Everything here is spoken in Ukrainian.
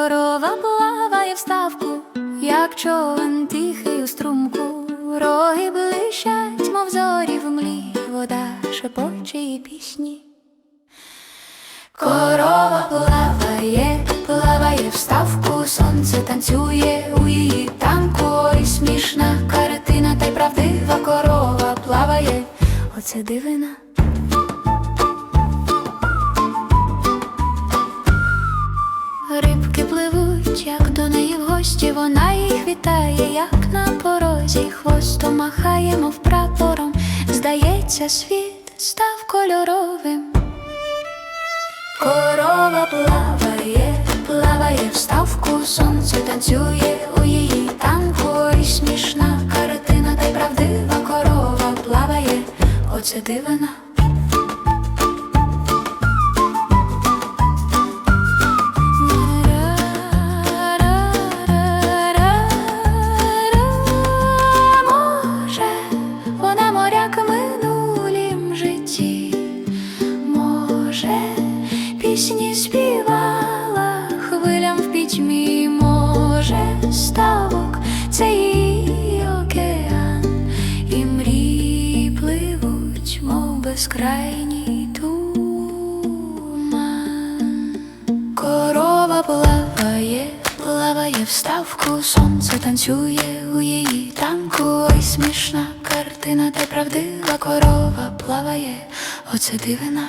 Корова плаває в ставку, як човен тихий у струмку, роги блищать, мов зорі в млі, вода шепоче і пісні. Корова плаває, плаває в ставку, сонце танцює у її танку. Ой, смішна картина, та й правдива корова плаває, оце дивина. Неї гості, вона їх вітає, як на порозі, хвостом махає, мов прапором, здається, світ став кольоровим. Корова плаває, плаває в ставку, сонце танцює у її танку. Ой, смішна картина, та й правдива корова плаває, оце дивина. Пісні співала хвилям в пітьмі, може, ставок це її океан, і мрії пливуть, мов безкрайній туман. Корова плаває, плаває в ставку, сонце танцює у її танку. Ой, смішна картина, та правдива корова плаває, оце дивина.